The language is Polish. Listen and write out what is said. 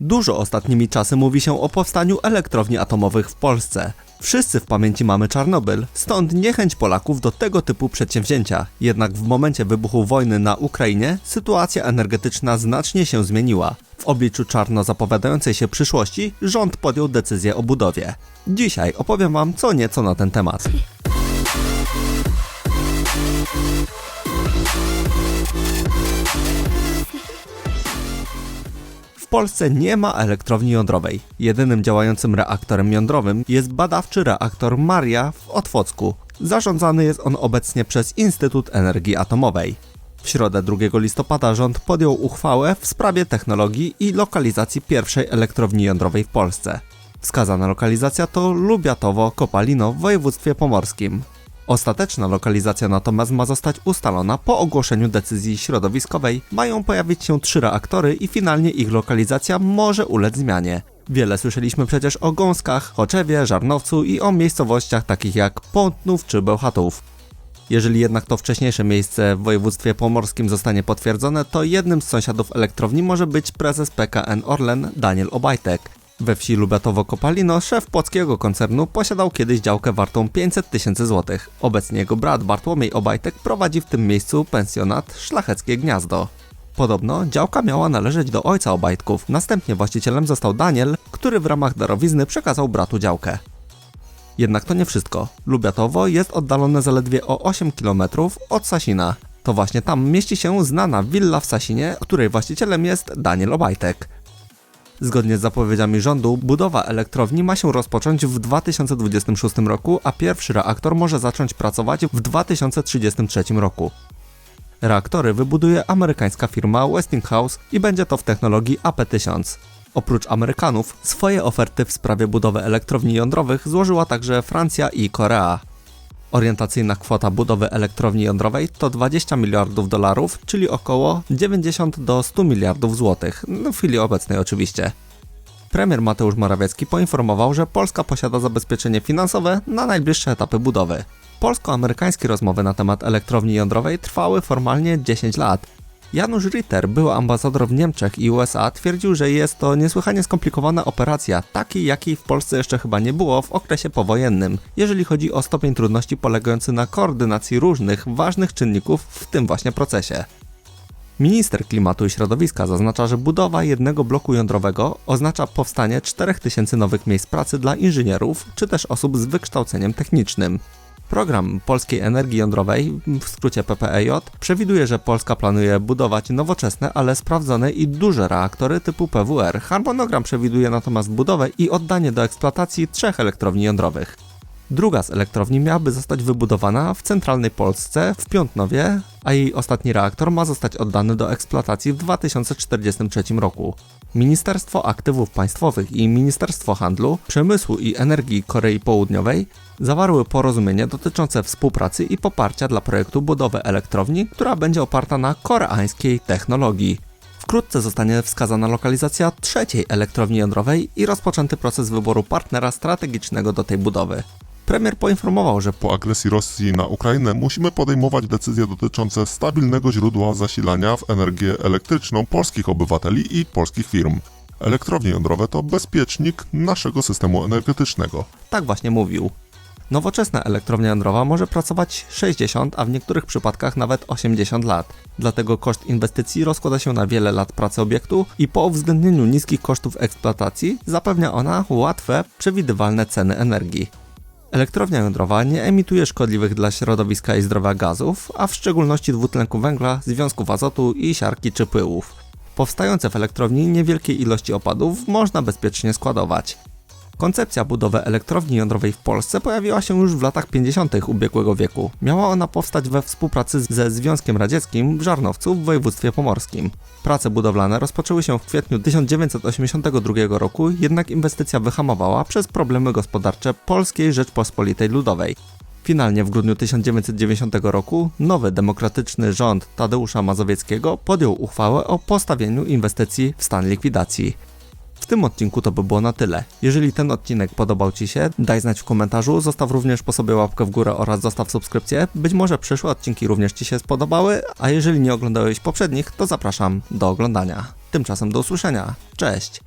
Dużo ostatnimi czasy mówi się o powstaniu elektrowni atomowych w Polsce. Wszyscy w pamięci mamy Czarnobyl, stąd niechęć Polaków do tego typu przedsięwzięcia. Jednak w momencie wybuchu wojny na Ukrainie sytuacja energetyczna znacznie się zmieniła. W obliczu czarno zapowiadającej się przyszłości rząd podjął decyzję o budowie. Dzisiaj opowiem Wam co nieco na ten temat. Polsce nie ma elektrowni jądrowej. Jedynym działającym reaktorem jądrowym jest badawczy reaktor Maria w Otwocku. Zarządzany jest on obecnie przez Instytut Energii Atomowej. W środę 2 listopada rząd podjął uchwałę w sprawie technologii i lokalizacji pierwszej elektrowni jądrowej w Polsce. Wskazana lokalizacja to Lubiatowo-Kopalino w województwie pomorskim. Ostateczna lokalizacja natomiast ma zostać ustalona po ogłoszeniu decyzji środowiskowej. Mają pojawić się trzy reaktory i finalnie ich lokalizacja może ulec zmianie. Wiele słyszeliśmy przecież o Gąskach, Choczewie, Żarnowcu i o miejscowościach takich jak Pątnów czy Bełchatów. Jeżeli jednak to wcześniejsze miejsce w województwie pomorskim zostanie potwierdzone, to jednym z sąsiadów elektrowni może być prezes PKN Orlen Daniel Obajtek. We wsi Lubiatowo-Kopalino szef płockiego koncernu posiadał kiedyś działkę wartą 500 tysięcy złotych. Obecnie jego brat Bartłomiej Obajtek prowadzi w tym miejscu pensjonat Szlacheckie Gniazdo. Podobno działka miała należeć do ojca Obajtków, następnie właścicielem został Daniel, który w ramach darowizny przekazał bratu działkę. Jednak to nie wszystko. Lubiatowo jest oddalone zaledwie o 8 km od Sasina. To właśnie tam mieści się znana willa w Sasinie, której właścicielem jest Daniel Obajtek. Zgodnie z zapowiedziami rządu, budowa elektrowni ma się rozpocząć w 2026 roku, a pierwszy reaktor może zacząć pracować w 2033 roku. Reaktory wybuduje amerykańska firma Westinghouse i będzie to w technologii AP1000. Oprócz Amerykanów, swoje oferty w sprawie budowy elektrowni jądrowych złożyła także Francja i Korea. Orientacyjna kwota budowy elektrowni jądrowej to 20 miliardów dolarów, czyli około 90 do 100 miliardów złotych, no w chwili obecnej oczywiście. Premier Mateusz Morawiecki poinformował, że Polska posiada zabezpieczenie finansowe na najbliższe etapy budowy. Polsko-amerykańskie rozmowy na temat elektrowni jądrowej trwały formalnie 10 lat. Janusz Ritter, były ambasador w Niemczech i USA, twierdził, że jest to niesłychanie skomplikowana operacja, takiej jakiej w Polsce jeszcze chyba nie było w okresie powojennym, jeżeli chodzi o stopień trudności polegający na koordynacji różnych ważnych czynników w tym właśnie procesie. Minister Klimatu i Środowiska zaznacza, że budowa jednego bloku jądrowego oznacza powstanie 4000 nowych miejsc pracy dla inżynierów czy też osób z wykształceniem technicznym. Program Polskiej Energii Jądrowej, w skrócie PPEJ, przewiduje, że Polska planuje budować nowoczesne, ale sprawdzone i duże reaktory typu PWR. Harmonogram przewiduje natomiast budowę i oddanie do eksploatacji trzech elektrowni jądrowych. Druga z elektrowni miałaby zostać wybudowana w centralnej Polsce, w Piątnowie, a jej ostatni reaktor ma zostać oddany do eksploatacji w 2043 roku. Ministerstwo Aktywów Państwowych i Ministerstwo Handlu, Przemysłu i Energii Korei Południowej zawarły porozumienie dotyczące współpracy i poparcia dla projektu budowy elektrowni, która będzie oparta na koreańskiej technologii. Wkrótce zostanie wskazana lokalizacja trzeciej elektrowni jądrowej i rozpoczęty proces wyboru partnera strategicznego do tej budowy. Premier poinformował, że Po agresji Rosji na Ukrainę musimy podejmować decyzje dotyczące stabilnego źródła zasilania w energię elektryczną polskich obywateli i polskich firm. Elektrownie jądrowe to bezpiecznik naszego systemu energetycznego. tak właśnie mówił. Nowoczesna elektrownia jądrowa może pracować 60, a w niektórych przypadkach nawet 80 lat. Dlatego koszt inwestycji rozkłada się na wiele lat pracy obiektu i po uwzględnieniu niskich kosztów eksploatacji zapewnia ona łatwe, przewidywalne ceny energii. Elektrownia jądrowa nie emituje szkodliwych dla środowiska i zdrowia gazów, a w szczególności dwutlenku węgla, związków azotu i siarki czy pyłów. Powstające w elektrowni niewielkie ilości opadów można bezpiecznie składować. Koncepcja budowy elektrowni jądrowej w Polsce pojawiła się już w latach 50. ubiegłego wieku. Miała ona powstać we współpracy ze Związkiem Radzieckim w Żarnowcu w województwie pomorskim. Prace budowlane rozpoczęły się w kwietniu 1982 roku, jednak inwestycja wyhamowała przez problemy gospodarcze Polskiej Rzeczpospolitej Ludowej. Finalnie w grudniu 1990 roku nowy demokratyczny rząd Tadeusza Mazowieckiego podjął uchwałę o postawieniu inwestycji w stan likwidacji. W tym odcinku to by było na tyle. Jeżeli ten odcinek podobał Ci się, daj znać w komentarzu, zostaw również po sobie łapkę w górę oraz zostaw subskrypcję. Być może przyszłe odcinki również Ci się spodobały, a jeżeli nie oglądałeś poprzednich, to zapraszam do oglądania. Tymczasem do usłyszenia. Cześć!